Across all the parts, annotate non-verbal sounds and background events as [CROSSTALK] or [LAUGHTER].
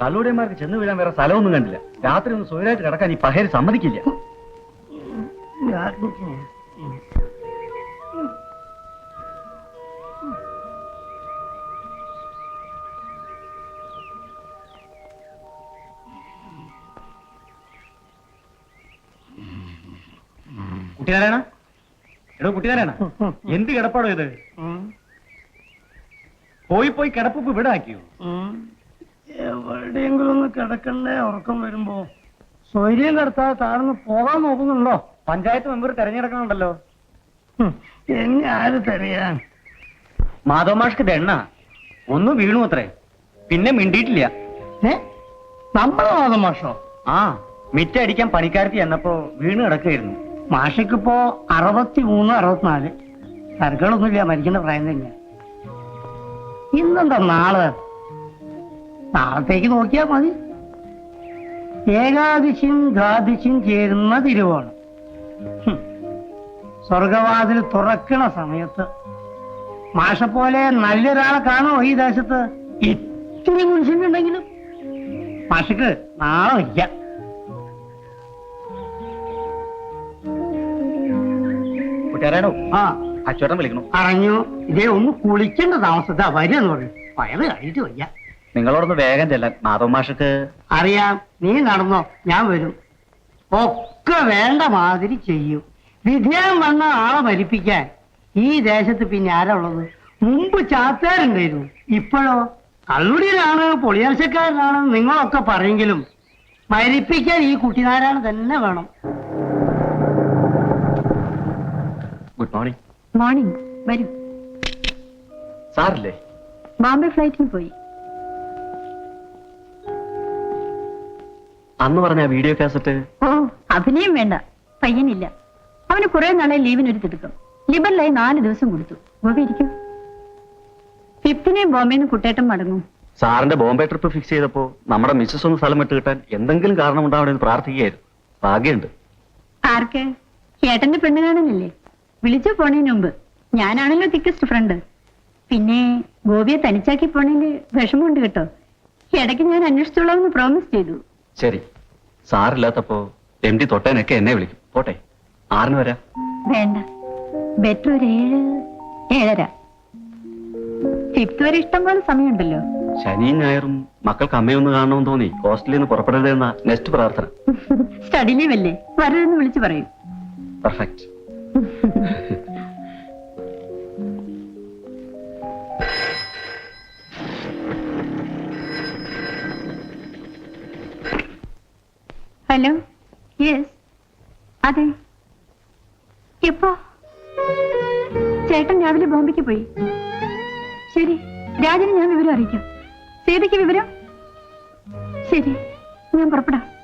കള്ളൂടിയന്മാർക്ക് ചെന്ന് വീഴാൻ വേറെ സ്ഥലമൊന്നും കണ്ടില്ല. രാത്രി ഒന്ന് സുഖമായിട്ട് കിടക്കാൻ ഈ പഹേര് സമ്മതിക്കില്ല. എടോ എന്ത് കിടപ്പാടോ ഇത്? പോയി പോയി കിടപ്പ് ഇവിടെ ആക്കിയോ? എവിടെയെങ്കിലും ഒന്ന് കിടക്കണ്ടേ? ഉറക്കം വരുമ്പോ. സ്വൈര്യം കിടത്താതെ താഴ്ന്ന് പോകാൻ നോക്കുന്നുണ്ടോ? പഞ്ചായത്ത് മെമ്പർ തെരഞ്ഞെടുക്കണുണ്ടല്ലോ. എന്നെ ആര് തരയാൻ? മാധവമാഷ്ക്ക് എണ്ണ. ഒന്ന് വീണു അത്രേ. പിന്നെ മിണ്ടിയിട്ടില്ല. ഏ? നമ്മളെ മാധവ മാഷോ ആ മിറ്റടിക്കാൻ പണിക്കാരത്തി എന്നപ്പോ വീണ് കിടക്കായിരുന്നു. മാഷയ്ക്കിപ്പോ അറുപത്തി മൂന്ന് അറുപത്തിനാല്. സർക്കളൊന്നുമില്ല മരിക്കുന്ന പ്രായം തന്നെ ഇന്നെന്താ നാളെ? നാളത്തേക്ക് നോക്കിയാൽ മതി. ഏകാദശിയും ദ്വാദശിയും ചേരുന്ന തിരുവോണം. സ്വർഗവാതിൽ തുറക്കണ സമയത്ത് മാഷ പോലെ നല്ലൊരാളെ കാണോ ഈ ദേശത്ത്? ഇത്തിരി മനുഷ്യനുണ്ടെങ്കിലും. മാഷക്ക് നാളെ വയ്ക്ക. അച്ചോട്ടം ആ അച്ചോട്ടൻ വിളിക്കണു. അറിഞ്ഞു? ഇതേ ഒന്ന് കുളിക്കേണ്ട താമസത്താ വരിക എന്ന് പറഞ്ഞു. വയറ് കഴിഞ്ഞിട്ട് വയ്യ നിങ്ങളോടൊന്ന് വേഗം ചെല്ലാൻ മാധവമാഷക്ക് അറിയാം. നീ നടന്നോ. ഞാൻ വരും. ഒക്കെ വേണ്ട മാതിരി ചെയ്യും. വിധേയം വന്ന ആളെ മരിപ്പിക്കാൻ ഈ ദേശത്ത് പിന്നെ ആരാ ഉള്ളത്? മുമ്പ് ചാത്താരുണ്ടായിരുന്നു. ഇപ്പോഴോ? കള്ളുടിയിലാണ് പൊളിയാഴ്ചക്കാരനാണ് നിങ്ങളൊക്കെ പറയെങ്കിലും മരിപ്പിക്കാൻ ഈ കുട്ടിനാരാണ് തന്നെ വേണം. ഗുഡ് മോർണിംഗ് മോർണിംഗ് വരും. സാറില്ലേ? ബോംബെ ഫ്ലൈറ്റിന് പോയി. അന്ന് പറഞ്ഞ വീഡിയോ കാസറ്റ് ഓ അഭിനയം വേണ്ട. പയ്യനില്ല. അവന് കുറെ നാളെ ലീവിന് ഒരു തിടുക്കം. ലിബറിലായി നാല് ദിവസം കൊടുത്തു. ഗോപി ഇരിക്കും. ഫിഫ്തിനെ ബോംബെന്ന് കുട്ടേട്ടം മടങ്ങും. സാറിന്റെ ബോംബെ ട്രിപ്പ് ഫിക്സ് ചെയ്തപ്പോ നമ്മുടെ മിസ്സസ് ഒന്ന് സ്ഥലം വിട്ട് കിട്ടാൻ എന്തെങ്കിലും കാരണം ഉണ്ടാവണമെന്ന് പ്രാർത്ഥിക്കുകയായിരുന്നു. ഭാഗ്യമുണ്ട്. ആർക്ക്? ചേട്ടന്റെ പെണ്ണ് കാണാനല്ലേ? വിളിച്ചു പോണേന് മുമ്പ്. ഞാനാണല്ലോ തിക്കസ്റ്റ് ഫ്രണ്ട് പിന്നെ ഗോപിയെ തനിച്ചാക്കി പോണേൽ വിഷമമുണ്ട് കേട്ടോ. ഇടയ്ക്ക് ഞാൻ അന്വേഷിച്ചോളാമെന്ന് പ്രോമിസ് ചെയ്തു. ശരി. സാറില്ലാത്തപ്പോ എം ഡി തൊട്ടേനൊക്കെ എന്നെ വിളിക്കും. പോട്ടെ. ആറിന് വരാ. വേണ്ട. ബെറ്റർ ഒരു ഏഴ് ഏഴര. ഫിഫ്ത് വരെ ഇഷ്ടം പോലെ സമയമുണ്ടല്ലോ. ശനിയും ഞായറും മക്കൾക്ക് അമ്മയൊന്ന് കാണണമെന്ന് തോന്നി. ഹോസ്റ്റലിൽ നിന്ന് പുറപ്പെടരുതെന്ന നെക്സ്റ്റ് പ്രാർത്ഥന. [LAUGHS] സ്റ്റഡി ലീവ് അല്ലേ? വരരുതെന്ന് വിളിച്ചു പറയും. പെർഫെക്റ്റ് [LAUGHS] ഹലോ യെസ് അതെ. എപ്പോ? ചേട്ടൻ രാവിലെ ബോംബെക്ക് പോയി. ശരി. രാജന് ഞാൻ വിവരം അറിയിക്കാം. സീതയ്ക്ക് വിവരം? ശരി. ഞാൻ പുറപ്പെടാം.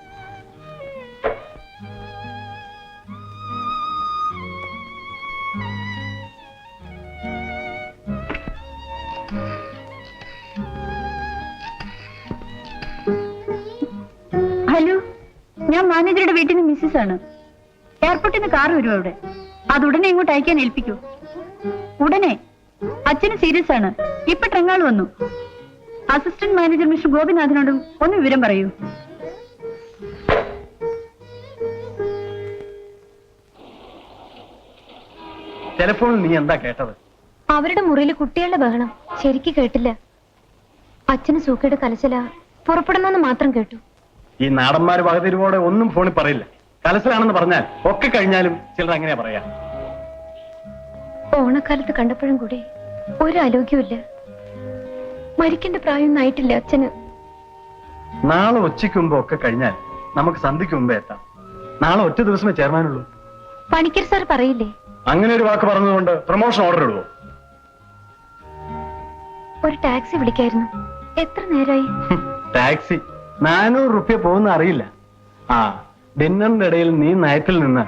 മാനേജറുടെ വീട്ടിൽ നിന്ന് മിസ്സസ് ആണ്. എയർപോർട്ടിൽ നിന്ന് കാർ വരും അവിടെ. അത് ഉടനെ ഇങ്ങോട്ട് അയക്കാൻ ഏൽപ്പിക്കൂ. ഉടനെ അച്ഛന് സീരിയസ് ആണ്. ഇപ്പൊ ട്രങ്ങാൾ വന്നു. അസിസ്റ്റന്റ് മാനേജർ മിസ്റ്റർ ഗോപിനാഥിനോടും ഒന്ന് വിവരം പറയൂ. ടെലിഫോണിൽ നീ എന്താ കേട്ടത്? അവരുടെ മുറിയിൽ കുട്ടികളുടെ ബഹളം ശരിക്ക് കേട്ടില്ല. അച്ഛന് സൂക്കയുടെ കലശല പുറപ്പെടണമെന്ന് മാത്രം കേട്ടു. ഈ നാടന്മാര് വകതിരിവോടെ ഒന്നും ഫോണിൽ പറയില്ല. കലസലാണെന്ന് പറഞ്ഞാൽ ഒക്കെ കഴിഞ്ഞാലും ചിലർ അങ്ങനെയാ പറയാ. ഓണക്കാലത്ത് കണ്ടപ്പോഴും കൂടി ഒരു ആരോഗ്യമില്ല മരിക്കേണ്ട പ്രായമൊന്നും ആയിട്ടില്ല അച്ഛന്. നാളെ ഉച്ചയ്ക്ക് മുമ്പ് ഒക്കെ കഴിഞ്ഞാൽ നമുക്ക് സന്ധ്യക്ക് മുമ്പേ എത്താം. നാളെ ഒറ്റ ദിവസമേ ചേർമാനുള്ളൂ പണിക്കർ സാർ പറയില്ലേ? അങ്ങനെ ഒരു വാക്ക് പറഞ്ഞതുകൊണ്ട് പ്രൊമോഷൻ ഓർഡർ ഇടുവോ? ഒരു ടാക്സി വിളിക്കായിരുന്നു. എത്ര നേരമായി? ടാക്സി. നാനൂറ് റുപ്യ പോകുന്ന അറിയില്ല. ആ ഡിന്നറിന്റെ ഇടയിൽ നീ നയത്തിൽ നിന്ന്.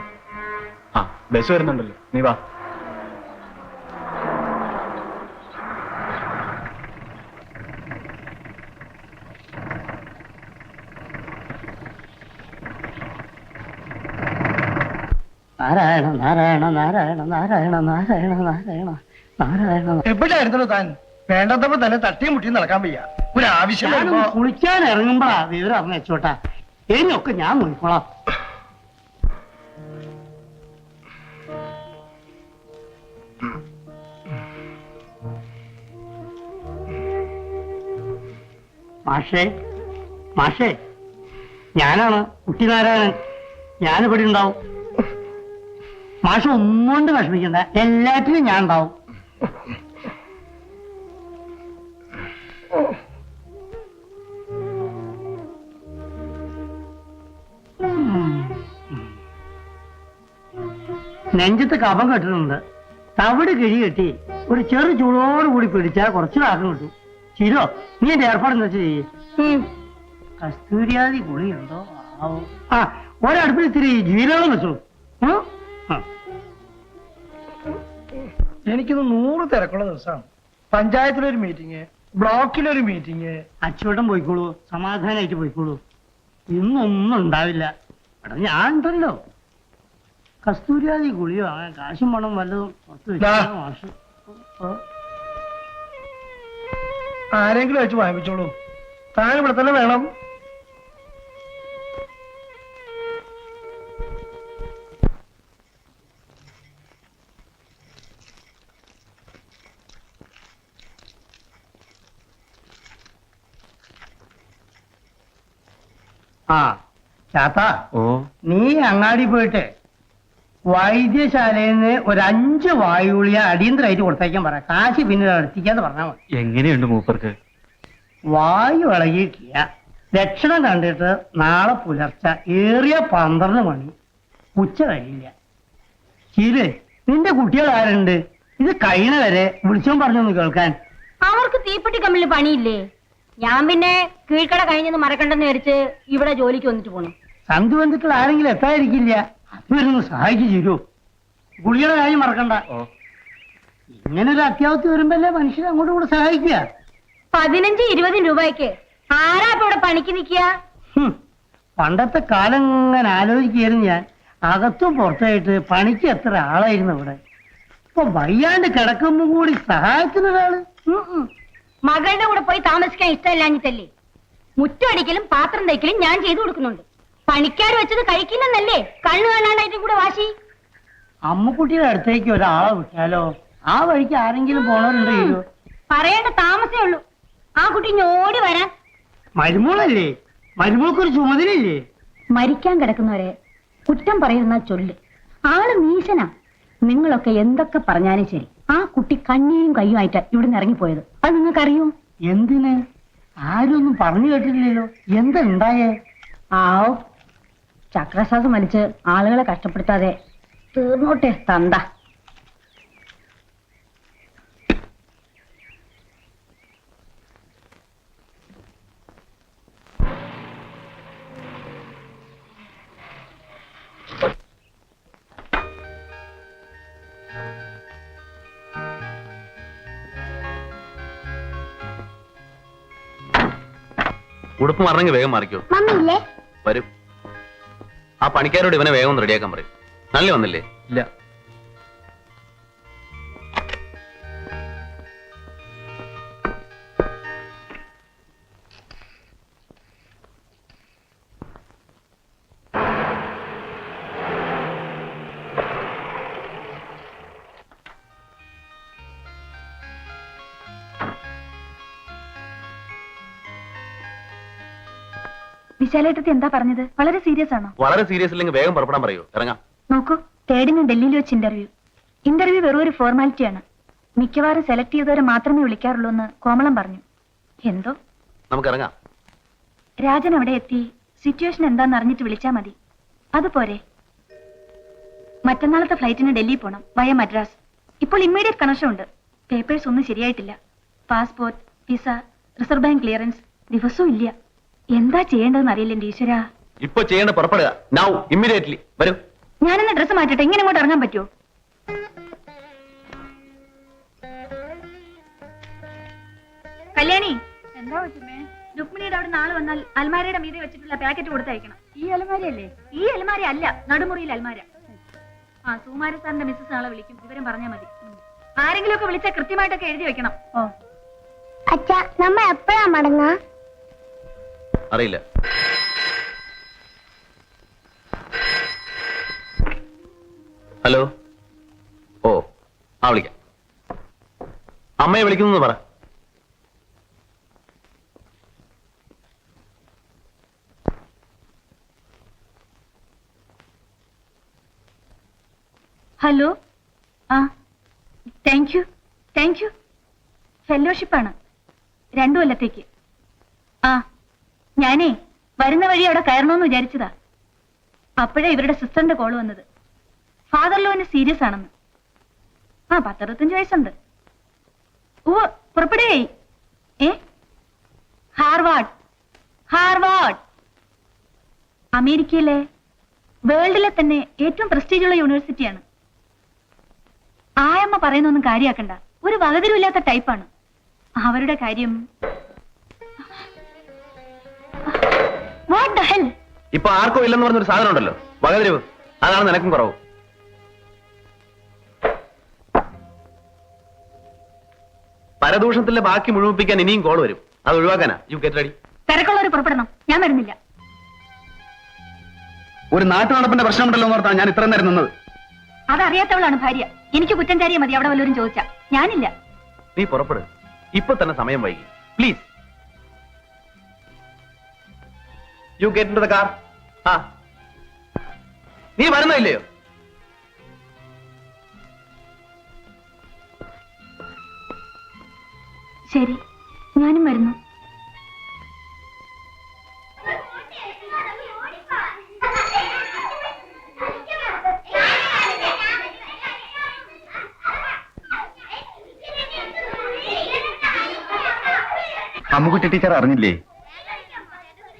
ആ ബസ് വരുന്നുണ്ടല്ലോ. നീ വാ. നാരായണ നാരായണ നാരായണ നാരായണ നാരായണ നാരായണ നാരായണ. എവിടെയായിരുന്നു താൻ? വേണ്ടത്തപ്പോ തന്നെ തട്ടിയും മുട്ടിയും നടക്കാൻ വയ്യ. ഒരു ആവശ്യം ഞാനൊന്ന് കുളിക്കാൻ ഇറങ്ങുമ്പോഴാ വിവരം അറിഞ്ഞ വെച്ചോട്ടാ. ഇനിയൊക്കെ ഞാൻ നോക്കിക്കോളാം മാഷേ മാഷേ ഞാനാണ് കുട്ടിനാരായണൻ. ഞാനിവിടെ ഉണ്ടാവും. മാഷ ഒന്നുകൊണ്ട് വിഷമിക്കണ്ട. എല്ലാറ്റിനും ഞാൻ ഉണ്ടാവും. നെഞ്ചത്ത് കഫം കെട്ടുന്നുണ്ട്. തവിട് കിഴി കെട്ടി ഒരു ചെറു ചൂടോട് കൂടി പിടിച്ചാൽ കുറച്ച് കാക്കം കിട്ടും. ചിരോ നീ എന്റെ ഏർപ്പാടെന്ന് വെച്ച് ചെയ്യേ. കസ്തൂരിയാതി ഗുളിയുണ്ടോ ആ ഒരടുപ്പിൽ ഇത്തിരി ജീരകം വെച്ചു. എനിക്കിത്. എനിക്കിന്ന് നൂറ് തിരക്കുള്ള ദിവസമാണ് പഞ്ചായത്തിലൊരു മീറ്റിംഗ് ബ്ലോക്കിലൊരു മീറ്റിംഗ് അച്ചുവട്ടം പോയിക്കോളൂ സമാധാനമായിട്ട് പോയിക്കോളൂ. ഇന്നൊന്നും ഉണ്ടാവില്ല. എടാ ഞാൻ ഉണ്ടല്ലോ. കസ്തൂരിയാതി ഗുളിയോ. അങ്ങനെ കാശും പണം വല്ലതും പുറത്ത് വെച്ചാ മാഷ്. ആരെങ്കിലും വെച്ച് വാങ്ങിച്ചോളൂ താൻ ഇവിടെ തന്നെ വേണം. ആ ചാത്ത ഓ. നീ അങ്ങാടി പോയിട്ട് വൈദ്യശാലയിൽ നിന്ന് ഒരു അഞ്ച് വായുളിയ അടിയന്തരമായിട്ട് കൊടുത്തേക്കാൻ പറ. കാശി പിന്നെ അടുത്തിക്കാന്ന് പറഞ്ഞാൽ മതി. എങ്ങനെയുണ്ട് മൂപ്പർക്ക്? വായു ഇളകിയിട്ടില്ല. ലക്ഷണം കണ്ടിട്ട് നാളെ പുലർച്ചെ ഏറിയ പന്ത്രണ്ട് മണി. ഉച്ച കഴിയില്ല. ശീൽ നിന്റെ കുട്ടികൾ ആരുണ്ട്? ഇത് കഴിയണ വരെ വിളിച്ചോ പറഞ്ഞൊന്ന് കേൾക്കാൻ. അവർക്ക് തീപ്പെട്ടി കമ്മിൽ പണിയില്ലേ? ഞാൻ പിന്നെ കീഴ്ക്കട കഴിഞ്ഞെന്ന് മറക്കണ്ടെന്ന് വിചാരിച്ച് ഇവിടെ ജോലിക്ക് വന്നിട്ട് പോണു. സന്ധു ബന്ധുക്കൾ ആരെങ്കിലും എത്താതിരിക്കില്ല. അതുവരൊന്ന് സഹായിച്ചു തരൂ ഗുളിയുടെ കാര്യം മറക്കണ്ട. ഇങ്ങനെ ഒരു അത്യാവശ്യം വരുമ്പല്ലേ മനുഷ്യർ അങ്ങോട്ടും കൂടെ സഹായിക്കുക. പതിനഞ്ച് ഇരുപതിന് രൂപയ്ക്ക്. ആരാ ഇപ്പൊ ഇവിടെ പണിക്ക് നിക്കുക പണ്ടത്തെ കാലം ഇങ്ങനെ ആലോചിക്കുകയായിരുന്നു ഞാൻ. അകത്തും പുറത്തായിട്ട് പണിക്ക് എത്ര ആളായിരുന്നു ഇവിടെ. ഇപ്പൊ വയ്യാണ്ട് കിടക്കുമ്പോ കൂടി സഹായിക്കുന്ന ഒരാൾ. ഉം ഉം. മകളുടെ കൂടെ പോയി താമസിക്കാൻ ഇഷ്ടമില്ലാഞ്ഞിട്ടല്ലേ? മുറ്റടിക്കലും പാത്രം തയ്ക്കലും ഞാൻ ചെയ്തു കൊടുക്കുന്നുണ്ട്. പണിക്കാർ വെച്ചത് കഴിക്കില്ലെന്നല്ലേ കണ്ണു കാണാനായിട്ട് കൂടെ വാശി. അമ്മുക്കുട്ടിയുടെ അടുത്തേക്ക് ഒരാളെ വിട്ടാലോ? ആ വഴിക്ക് ആരെങ്കിലും പോണവരുണ്ടോ പറയേണ്ട താമസേ ഉള്ളൂ. ആ കുട്ടി ഞോടി വരാൻ. മരുമോളല്ലേ? മരുമോൾക്കൊരു ചുമതലയില്ലേ? മരിക്കാൻ കിടക്കുന്നവരെ കുറ്റം പറയുന്ന ചൊല്ല്. ആൾ മീശനാ. നിങ്ങളൊക്കെ എന്തൊക്കെ പറഞ്ഞാലും ശരി. ആ കുട്ടി കണ്ണിയും കയ്യുമായിട്ട് ഇവിടുന്ന് ഇറങ്ങിപ്പോയത്. അത് നിങ്ങൾക്കറിയോ? എന്തിന്? ആരും ഒന്നും പറഞ്ഞു കേട്ടില്ലല്ലോ എന്താ ഉണ്ടായേ? ആവോ. ചക്രശ്വാസം വലിച്ച് ആളുകളെ കഷ്ടപ്പെടുത്താതെ തീർന്നോട്ടെ തന്ത. ഉടുപ്പ് മറന്നെങ്കിൽ വേഗം മറിക്കോ. മമ്മിയില്ലേ? പണിക്കാരോട് ഇവനെ വേഗം റെഡിയാക്കാൻ പറയും. നല്ല വന്നില്ലേ? ഇല്ല. വിശാലേട്ടത്തി എന്താ പറഞ്ഞത്? വളരെ സീരിയസ് ആണോ? വളരെ സീരിയസ് അല്ലെങ്കിൽ വേഗം പുറപ്പെടാൻ പറയൂ. ഇറങ്ങാം. നോക്കൂ തേടിന് ഡൽഹിയിൽ വെച്ച് ഇന്റർവ്യൂ ഇന്റർവ്യൂ വെറും ഒരു ഫോർമാലിറ്റിയാണ് മിക്കവാറും സെലക്ട് ചെയ്തവരെ മാത്രമേ വിളിക്കാറുള്ളൂ എന്ന് കോമളം പറഞ്ഞു. എന്തോ? നമുക്ക് ഇറങ്ങാം. രാജൻ അവിടെ എത്തി. സിറ്റുവേഷൻ എന്താന്ന് അറിഞ്ഞിട്ട് വിളിച്ചാ മതി. അതുപോരെ മറ്റന്നാളത്തെ ഫ്ലൈറ്റിന് ഡൽഹി പോണം. വയ മദ്രാസ്. ഇപ്പോൾ ഇമ്മീഡിയറ്റ് കണക്ഷൻ ഉണ്ട്. പേപ്പേഴ്സ് ഒന്നും ശരിയായിട്ടില്ല. Passport visa reserve bank clearance ദിവസവും ഇല്ല. എന്താ ചെയ്യേണ്ടതെന്ന് അറിയില്ല ഈശ്വര. ഇപ്പൊ ചെയ്യേണ്ട പുറപ്പെടുക. നൗ ഇമ്മീഡിയറ്റ്ലി വരൂ. ഞാനെന്ന ഡ്രസ് മാറ്റട്ടെ ഇങ്ങനെ ഇങ്ങോട്ട് ഇറങ്ങാൻ പറ്റുമോ കല്യാണി എന്താ വെച്ചേ രുക്മിണിയുടെ അവിടെ നാളെ വന്നാൽ അൽമാരയുടെ മീതെ വെച്ചിട്ടുള്ള പാക്കറ്റ് കൊടുത്തയക്കണം. ഈ അലമാരയല്ലേ? ഈ അലമാര അല്ല നടുമുറിയിൽ അൽമാര ആ സുമാര സാറിന്റെ മിസ്സസ് നാളെ വിളിക്കും. വിവരം പറഞ്ഞാൽ മതി. ആരെങ്കിലും ഒക്കെ വിളിച്ചാൽ കൃത്യമായിട്ടൊക്കെ എഴുതി വെക്കണം. ഓ. അച്ഛാ നമ്മ എപ്പോഴാ മടങ്ങാ? അറിയില്ല. ഹലോ? ഓ ആ വിളിക്കാം. അമ്മയെ വിളിക്കുന്നു പറ. ഹലോ? ആ താങ്ക് യു താങ്ക് യു ഫെലോഷിപ്പാണ് രണ്ടു കൊല്ലത്തേക്ക്. ആ ഞാനേ വരുന്ന വഴി അവിടെ കയറണമെന്ന് വിചാരിച്ചതാ. അപ്പോഴേ ഇവരുടെ സിസ്റ്ററിന്റെ കോൾ വന്നത്. ഫാദർ ലോന് സീരിയസ് ആണെന്ന്. ആ പത്തറുപത്തഞ്ച് വയസ്സുണ്ട്. ഓ പുറപ്പെടുകയായി ഏ? ഹാർവാഡ് ഹാർവാഡ് അമേരിക്കയിലെ വേൾഡിലെ തന്നെ ഏറ്റവും പ്രസ്റ്റീജുള്ള യൂണിവേഴ്സിറ്റിയാണ് ആയമ്മ പറയുന്നൊന്നും കാര്യാക്കണ്ട. ഒരു വകതിരുമില്ലാത്ത ടൈപ്പാണ് അവരുടെ കാര്യം വാട്ട് ദ ഹെൽ ഇപ്പൊ ആർക്കും ഇല്ലെന്ന് പറഞ്ഞൊരു സാധനം ഉണ്ടല്ലോ വകതിരിവ്. അതാണ് നിനക്കും കുറവ്. പരദൂഷണത്തിലെ ബാക്കി മുഴുമിപ്പിക്കാൻ ഇനിയും കോൾ വരും. അത് ഒഴിവാക്കാനാ. യു ഗെറ്റ് റെഡി തിരക്കുള്ളവർ പുറപ്പെടണം. ഞാൻ വരുന്നില്ല. ഒരു നാട്ടു നടപ്പിന്റെ പ്രശ്നമുണ്ടല്ലോ എന്ന് ഓർത്താണ് ഞാൻ ഇത്രയും നേരം നിന്നത്. അതറിയാത്തവളാണ് ഭാര്യ. എനിക്ക് കുറ്റം ചാരിയ മതി അവിടെ വല്ലവരും ചോദിച്ചാ. ഞാനില്ല. നീ പുറപ്പെടു. ഇപ്പൊ തന്നെ സമയം വൈകി. Please you get in the car ആ. നീ വരുന്നില്ലയോ ശരി ഞാനും വരുന്നു. അമ്മുകുട്ടി ടീച്ചർ അറിഞ്ഞില്ലേ?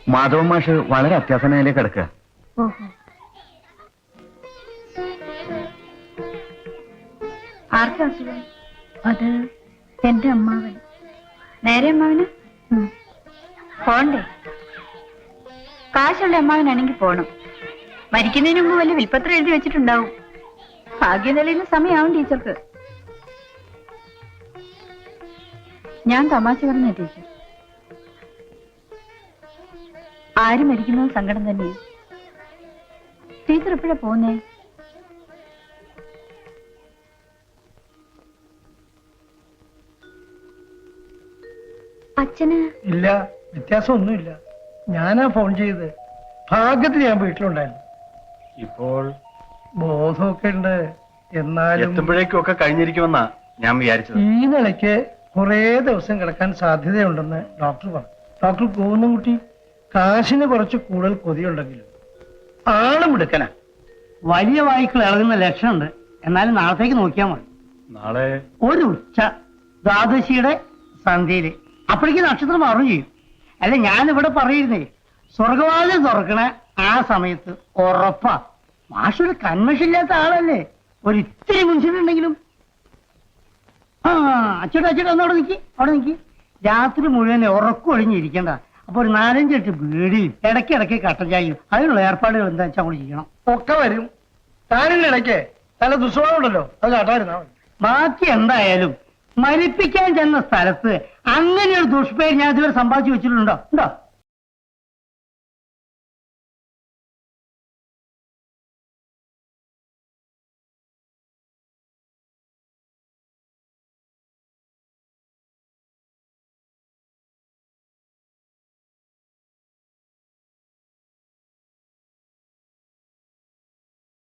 മാധവൻ മാഷ് വളരെ അത്യാസനയിലേക്ക് കിടക്കുക ഓഹോ. ആർക്കാ അസുഖം? അത് എന്റെ അമ്മാവൻ. നേരെ അമ്മാവന്. പോണ്ടേ. കാശുള്ള അമ്മാവനാണെങ്കിൽ പോണം. മരിക്കുന്നതിന് മുമ്പ് വലിയ വിൽപ്പത്രം എഴുതി വെച്ചിട്ടുണ്ടാവും. ഭാഗ്യം തെളിയുന്ന സമയമാവും ടീച്ചർക്ക്. ഞാൻ തമാശ പറഞ്ഞ ടീച്ചർ. ആര് മരിക്കുന്നത് സങ്കടം തന്നെ ടീച്ചർ എപ്പോഴാ പോന്നേ അച്ഛന് ഇല്ല വ്യത്യാസമൊന്നുമില്ല. ഞാനാ ഫോൺ ചെയ്ത്. ഭാഗ്യത്തിൽ ഞാൻ വീട്ടിലുണ്ടായിരുന്നു. ഇപ്പോൾ ബോധമൊക്കെ ഉണ്ട്. എന്നാലും എത്തുമ്പോഴേക്കും ഒക്കെ കഴിഞ്ഞിരിക്കുമെന്നാ ഞാൻ വിചാരിച്ചത്. ഈ നിലയ്ക്ക് കുറേ ദിവസം കിടക്കാൻ സാധ്യതയുണ്ടെന്ന് ഡോക്ടർ പറഞ്ഞു. ഡോക്ടർ കുട്ടി. കാശിന് കുറച്ച് കൂടുതൽ കൊതിയുണ്ടെങ്കിലും ആളും എടുക്കന വലിയ വായിക്കൾ ഇളകുന്ന ലക്ഷണമുണ്ട്. എന്നാലും നാളത്തേക്ക് നോക്കിയാൽ മതി. നാളെ? ഒരു ഉച്ച ദ്വാദശിയുടെ സന്ധ്യയിൽ. അപ്പോഴേക്ക് നക്ഷത്രം മാറും ചെയ്യും. അല്ല ഞാൻ ഇവിടെ പറയുന്നേ സ്വർഗവാതിൽ തുറക്കണ ആ സമയത്ത് ഉറപ്പാ. മാഷൊരു കൺമഷില്ലാത്ത ആളല്ലേ? ഒരു ഇത്തിരി മുൻസിലുണ്ടെങ്കിലും ആ അച്ചോട്ടാ അച്ചോട്ടാ ഒന്ന് അവിടെ നിൽക്കി അവിടെ നിൽക്കി രാത്രി മുഴുവൻ ഉറക്കം ഒഴിഞ്ഞിരിക്കണ്ട. അപ്പൊ ഒരു നാലഞ്ചെട്ട് ബീഡിയും ഇടയ്ക്ക് കട്ടൻ ചായയും അതിനുള്ള ഏർപ്പാടുകൾ എന്താ വെച്ചാൽ കൂടി ചെയ്യണം. ഒക്കെ വരും. താനിന്റെ ഇടയ്ക്ക് നല്ല ദുസ്വഭാവം ഉണ്ടല്ലോ. അത് കാട്ടായിരുന്നാ മതി. ബാക്കി എന്തായാലും മരിപ്പിക്കാൻ ചെന്ന സ്ഥലത്ത് അങ്ങനെ ഒരു ദുഷ്പേര് ഞാൻ ഇതുവരെ സമ്പാദിച്ചു വെച്ചിട്ടുണ്ടോ? ഉണ്ടോ?